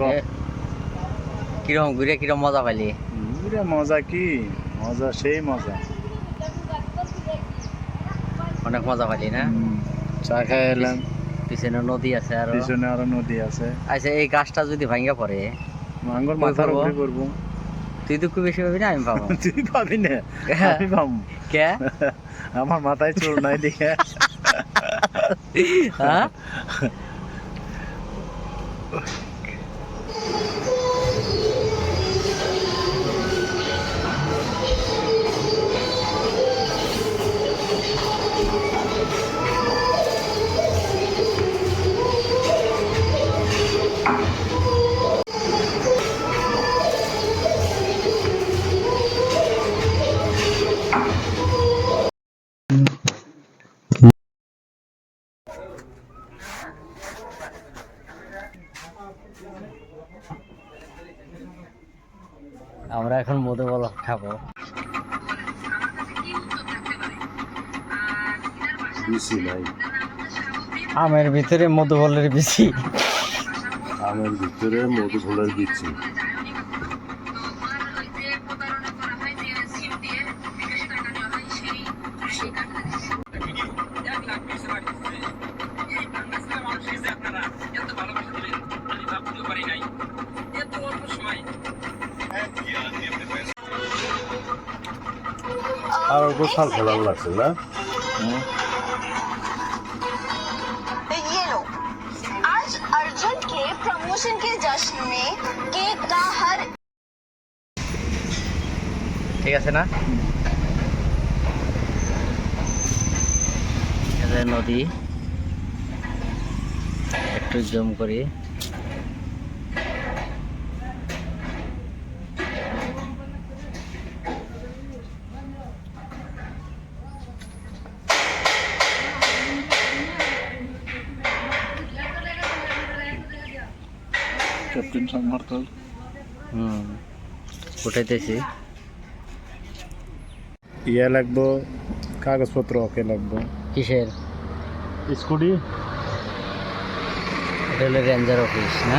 এ, কীরকম ঘুরে কীরকম মজা পাইলি ঘুরে মজা কি? মজা সেই মজা। অনেক মজা পাইলি না? চা খাই এলাম। পিছনে নদী আছে আর পিছনে আরও নদী আছে। আচ্ছা এই গাছটা যদি ভাঙ্গা পড়ে মাঙ্গর মাথার উপরে করব তুই দুঃখ বেশি পাবি না আমি পাবো তুই পাবি না? আমি পাবো কে? আমার মাথায় চুল নাই দেখে। হ্যাঁ আমরা এখন মধু বল খাব। আমের ভিতরে মধু বলের বেশি আমের ভিতরে মধু ফুলের দিচ্ছি আর গোসাল ফেলার লাগছে না? प्रमोशन के जश्न में केक का हर ঠিক আছে না এই যে নদী একটু জুম করি ক্যাপ্টেন সম্মার্থক হুম উঠাইতেছি। ইয়ে লাগবো কাগজপত্র ওকে লাগবো। কিসের? স্কুটি। এটা হলো রেঞ্জার অফিস না?